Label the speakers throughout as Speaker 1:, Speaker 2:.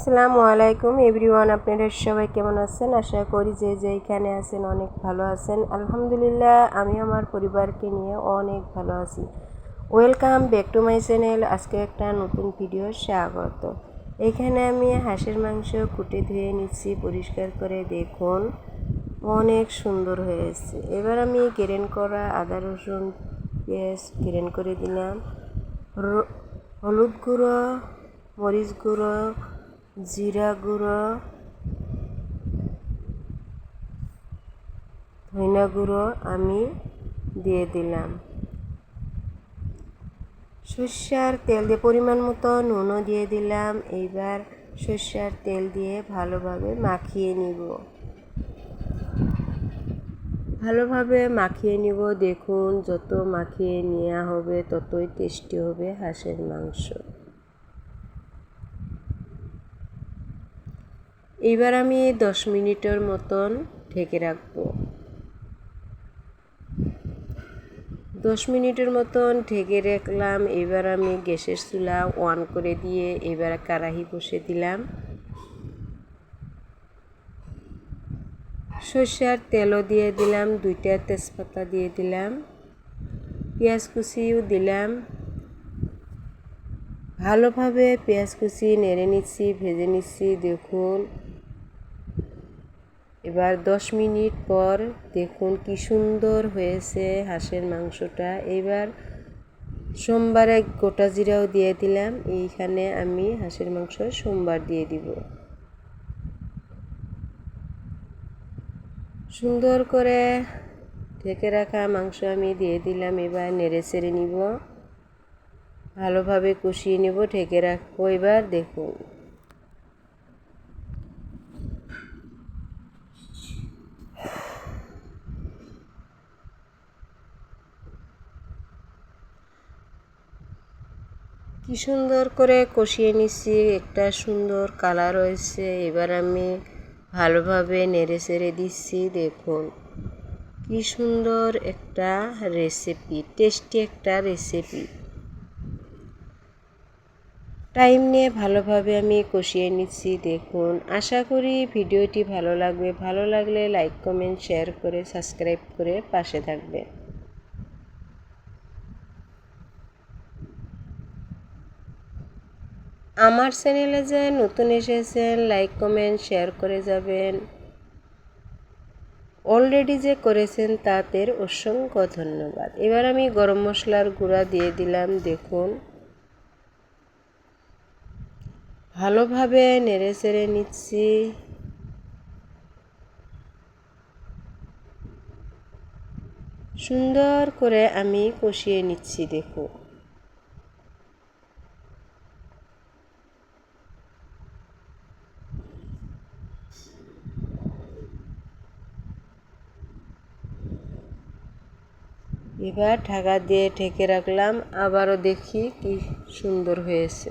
Speaker 1: আসসালামু আলাইকুম এভরিওয়ান, আপনারা সবাই কেমন আছেন? আশা করি যে যে এখানে আছেন অনেক ভালো আছেন। আলহামদুলিল্লাহ, আমি আমার পরিবারকে নিয়ে অনেক ভালো আছি। Welcome back to my channel আজকে একটা নতুন ভিডিও স্বাগত। এখানে আমি হাঁসের মাংস কুটে ধুয়ে নিচ্ছি, পরিষ্কার করে। দেখুন, অনেক সুন্দর হয়েছে। এবার আমি গ্রেন করা আদা রসুন, পেঁয়াজ গ্রেন করে দিলাম। হলুদ গুঁড়ো, মরিচ গুঁড়ো জিরা গুঁড়ো, ধইনা গুঁড়ো আমি দিয়ে দিলাম। সর্ষার তেল দিয়ে পরিমাণ মতো নুনও দিয়ে দিলাম। এইবার সর্ষার তেল দিয়ে ভালোভাবে মাখিয়ে নিব। ভালোভাবে মাখিয়ে নিব। দেখুন, যত মাখিয়ে নেওয়া হবে, ততই টেস্টি হবে হাঁসের মাংস। এইবার আমি দশ মিনিটের মতন ঢেকে রাখব। দশ মিনিটের মতন ঢেকে রাখলাম, এবার আমি গ্যাসের চুলা অন করে দিয়ে এবার কারাহি বসে দিলাম। সর্ষার তেলও দিয়ে দিলাম, দুইটা তেজপাতা দিয়ে দিলাম, পেঁয়াজ কুচিও দিলাম। ভালোভাবে পেঁয়াজ কুচি নেড়ে নিচ্ছি, ভেজে নিচ্ছি, দেখুন। এবার দশ মিনিট পর দেখুন কি সুন্দর হয়েছে হাঁসের মাংসটা। এবার সোমবারে গোটা জিরাও দিয়ে দিলাম। এইখানে আমি হাঁসের মাংস সোমবার দিয়ে দিব। সুন্দর করে ঢেকে রাখা মাংস আমি দিয়ে দিলাম। এবার নেড়ে চেড়ে নিব। ভালোভাবে কষিয়ে নেব, ঢেকে রাখব। এবার দেখুন। কি সুন্দর করে কষিয়ে নিচ্ছি, একটা সুন্দর কালার হয়েছে। এবার আমি ভালোভাবে নেড়ে চেড়ে দিচ্ছি, দেখুন। কি সুন্দর একটা রেসিপি টেস্টি একটা রেসিপি টাইম নিয়ে ভালোভাবে আমি কষিয়ে নিচ্ছি, দেখুন। আশা করি ভিডিওটি ভালো লাগবে। ভালো লাগলে লাইক কমেন্ট শেয়ার করে সাবস্ক্রাইব করে পাশে থাকবে আমার চ্যানেলে যে নতুন এসেছেন লাইক কমেন্ট শেয়ার করে যাবেন। অলরেডি যে করেছেন, তাদের অসংখ্য ধন্যবাদ। এবার আমি গরম মশলার গুঁড়া দিয়ে দিলাম, দেখুন। ভালোভাবে নেড়ে চেড়ে নিচ্ছি। সুন্দর করে আমি কষিয়ে নিচ্ছি, দেখুন। এবার ঢাকা দিয়ে ঢেকে রাখলাম, আবারও দেখি কি সুন্দর হয়েছে।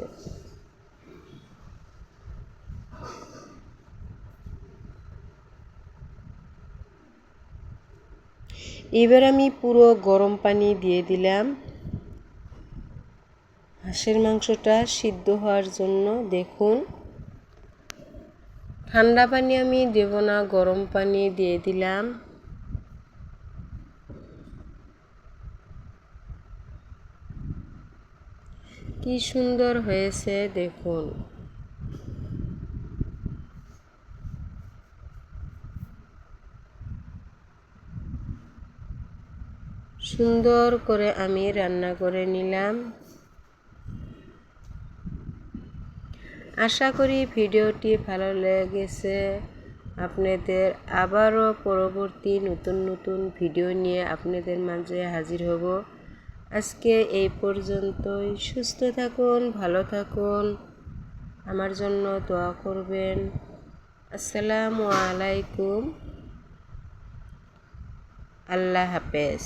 Speaker 1: এবার আমি পুরো গরম পানি দিয়ে দিলাম। হাঁসের মাংসটা সিদ্ধ হওয়ার জন্য দেখুন। ঠান্ডা পানি আমি দেব না, গরম পানি দিয়ে দিলাম। কি সুন্দর হয়েছে দেখুন। সুন্দর করে আমি রান্না করে নিলাম। আশা করি ভিডিওটি ভালো লেগেছে। আপনাদের আবারও পরবর্তী নতুন নতুন ভিডিও নিয়ে আপনাদের মাঝে হাজির হব। আজকে এই পর্যন্তই। সুস্থ থাকুন, ভালো থাকুন। আমার জন্য দোয়া করবেন। আসসালামু আলাইকুম। আল্লাহ হাফেজ।